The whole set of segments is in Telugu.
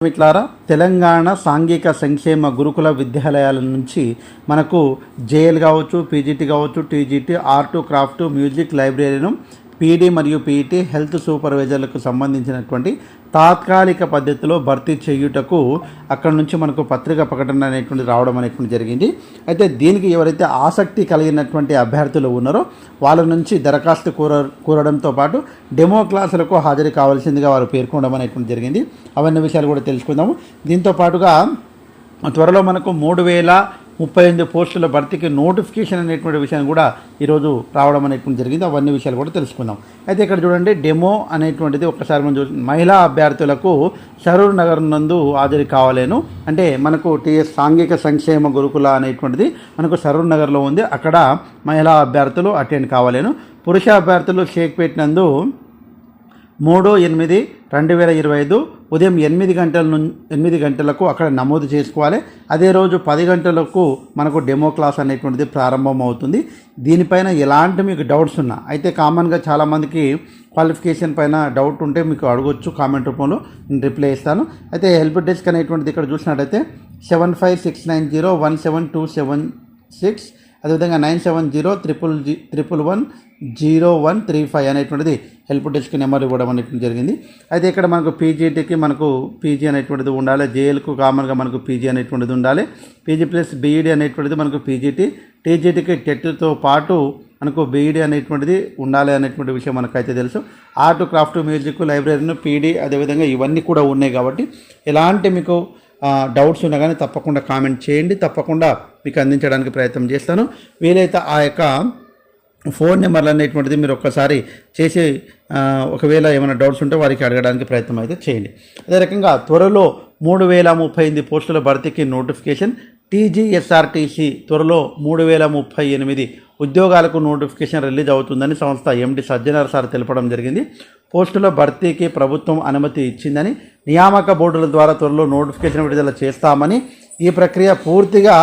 మిట్లారా తెలంగాణ సాంఘిక సంక్షేమ గురుకుల విద్యాలయాల నుంచి మనకు జేఎల్ కావచ్చు పీజీటీ కావచ్చు టీజీటీ ఆర్ట్ క్రాఫ్ట్ మ్యూజిక్ లైబ్రరీను పీడీ మరియు పీఈటీ హెల్త్ సూపర్వైజర్లకు సంబంధించినటువంటి తాత్కాలిక పద్ధతిలో భర్తీ చేయుటకు అక్కడ నుంచి మనకు పత్రిక ప్రకటన అనేటువంటి రావడం అనేటువంటి జరిగింది. అయితే దీనికి ఎవరైతే ఆసక్తి కలిగినటువంటి అభ్యర్థులు ఉన్నారో వాళ్ళ నుంచి దరఖాస్తు కోర కోరడంతో పాటు డెమో క్లాసులకు హాజరు కావాల్సిందిగా వారు పేర్కొనడం అనేటువంటి జరిగింది. అవన్నీ విషయాలు కూడా తెలుసుకుందాము. దీంతో పాటుగా త్వరలో మనకు మూడు వేల ముప్పై ఎనిమిది పోస్టుల భర్తీకి నోటిఫికేషన్ అనేటువంటి విషయం కూడా ఈరోజు రావడం అనేటువంటి జరిగింది. అవన్నీ విషయాలు కూడా తెలుసుకుందాం. అయితే ఇక్కడ చూడండి డెమో అనేటువంటిది ఒకసారి మనం చూసి మహిళా అభ్యర్థులకు సరూర్ నగర్ నందు హాజరు కావాలేను. అంటే మనకు టీఎస్ సాంఘిక సంక్షేమ గురుకుల అనేటువంటిది మనకు సరూర్ నగర్లో ఉంది. అక్కడ మహిళా అభ్యర్థులు అటెండ్ కావాలేను. పురుష అభ్యర్థులు షేక్పేట్ నందు మూడు ఎనిమిది రెండు వేల ఇరవై ఐదు ఉదయం ఎనిమిది గంటల నుంచి ఎనిమిది గంటలకు అక్కడ నమోదు చేసుకోవాలి. అదే రోజు పది గంటలకు మనకు డెమో క్లాస్ అనేటువంటిది ప్రారంభం అవుతుంది దీనిపైన ఎలాంటి మీకు డౌట్స్ ఉన్నా అయితే కామన్గా చాలామందికి క్వాలిఫికేషన్ పైన డౌట్ ఉంటే మీకు అడగొచ్చు కామెంట్ రూపంలో నేను రిప్లై ఇస్తాను. అయితే హెల్ప్ డెస్క్ అనేటువంటిది ఇక్కడ చూసినట్టయితే seven five six nine zero one seven two seven six అదేవిధంగా nine seven zero triple G triple one zero one three five అనేటువంటిది హెల్ప్ డెస్క్ నెంబర్ ఇవ్వడం అనేటువంటి జరిగింది. అయితే ఇక్కడ మనకు పీజీటీకి మనకు పీజీ అనేటువంటిది ఉండాలి జేఎల్కు కామన్గా మనకు పీజీ అనేటువంటిది ఉండాలి పీజీ ప్లస్ బీఈడీ అనేటువంటిది మనకు పీజీటీ టీజీటీకి టెట్తో పాటు మనకు బీఈడీ అనేటువంటిది ఉండాలి అనేటువంటి విషయం మనకైతే తెలుసు. ఆర్ట్ క్రాఫ్ట్ మ్యూజిక్ లైబ్రరీను పీడీ అదేవిధంగా ఇవన్నీ కూడా ఉన్నాయి కాబట్టి ఎలాంటి మీకు డౌట్స్ ఉన్నా కానీ తప్పకుండా కామెంట్ చేయండి. తప్పకుండా మీకు అందించడానికి ప్రయత్నం చేస్తాను. వీలైతే ఆ యొక్క ఫోన్ నెంబర్లు అనేటువంటిది మీరు ఒక్కసారి చేసి ఒకవేళ ఏమైనా డౌట్స్ ఉంటే వారికి అడగడానికి ప్రయత్నం అయితే చేయండి. అదే రకంగా త్వరలో మూడు వేల ముప్పై ఎనిమిది పోస్టుల భర్తీకి నోటిఫికేషన్ టీజీఎస్ఆర్టీసీ త్వరలో మూడు వేల ముప్పై ఎనిమిది ఉద్యోగాలకు నోటిఫికేషన్ రిలీజ్ అవుతుందని సంస్థ ఎండి సజ్జనార్ సార్ తెలపడం జరిగింది. పోస్టుల భర్తీకి ప్రభుత్వం అనుమతి ఇచ్చిందని నియామక బోర్డుల ద్వారా త్వరలో నోటిఫికేషన్ విడుదల చేస్తామని ఈ ప్రక్రియ పూర్తిగా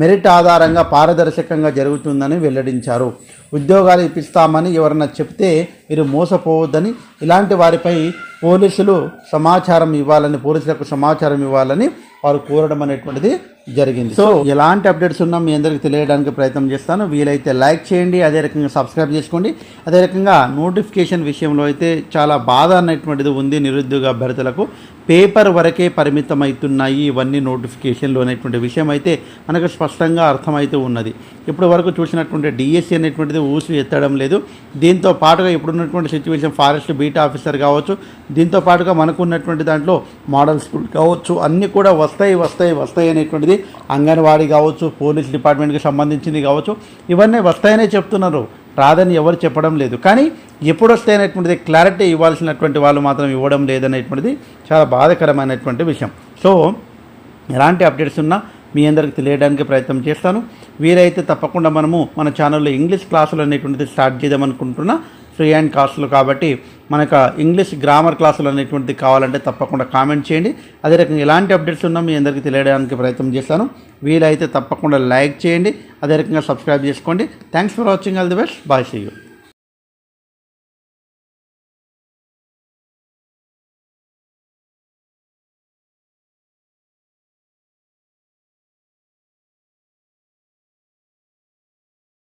మెరిట్ ఆధారంగా పారదర్శకంగా జరుగుతుందని వెల్లడించారు. ఉద్యోగాలు ఇప్పిస్తామని ఎవరన్నా చెప్తే మీరు మోసపోవద్దని ఇలాంటి వారిపై పోలీసులు సమాచారం ఇవ్వాలని పోలీసులకు సమాచారం ఇవ్వాలని వారు కోరడం అనేటువంటిది జరిగింది. సో ఎలాంటి అప్డేట్స్ ఉన్నా మీ అందరికీ తెలియడానికి ప్రయత్నం చేస్తాను. వీలైతే లైక్ చేయండి అదే రకంగా సబ్స్క్రైబ్ చేసుకోండి. అదే రకంగా నోటిఫికేషన్ విషయంలో అయితే చాలా బాధ అనేటువంటిది ఉంది నిరుద్యోగ అభ్యర్థులకు. పేపర్ వరకే పరిమితం అవుతున్నాయి ఇవన్నీ నోటిఫికేషన్లు అనేటువంటి విషయం అయితే మనకు స్పష్టంగా అర్థమైతే ఉన్నది. ఇప్పటి వరకు చూసినటువంటి డిఎస్సి అనేటువంటిది ఊసి ఎత్తడం లేదు. దీంతో పాటుగా ఇప్పుడున్నటువంటి సిచ్యువేషన్ ఫారెస్ట్ బీట్ ఆఫీసర్ కావచ్చు దీంతో పాటుగా మనకు ఉన్నటువంటి దాంట్లో మోడల్ స్కూల్ కావచ్చు అన్నీ కూడా వస్తాయి వస్తాయి వస్తాయి అనేటువంటిది అంగన్వాడీ కావచ్చు పోలీస్ డిపార్ట్మెంట్కి సంబంధించింది కావచ్చు ఇవన్నీ వస్తాయనే చెప్తున్నారు. రాదని ఎవరు చెప్పడం లేదు. కానీ ఎప్పుడు అనేటువంటిది క్లారిటీ ఇవ్వాల్సినటువంటి వాళ్ళు మాత్రం ఇవ్వడం లేదనేటువంటిది చాలా బాధాకరమైనటువంటి విషయం. సో ఎలాంటి అప్డేట్స్ ఉన్నా మీ అందరికి తెలియడానికి ప్రయత్నం చేస్తాను. వీలైతే తప్పకుండా మనము మన ఛానల్లో ఇంగ్లీష్ క్లాసులు అనేటువంటిది స్టార్ట్ చేద్దామనుకుంటున్నా. ఫ్రీ అండ్ కాస్ట్లు కాబట్టి మనకు ఇంగ్లీష్ గ్రామర్ క్లాసులు అనేటువంటిది కావాలంటే తప్పకుండా కామెంట్ చేయండి. అదే రకంగా ఎలాంటి అప్డేట్స్ ఉన్నా మీ అందరికీ తెలియడానికి ప్రయత్నం చేస్తాను. వీలైతే తప్పకుండా లైక్ చేయండి. అదే రకంగా సబ్స్క్రైబ్ చేసుకోండి. Thanks for watching all the best bye see you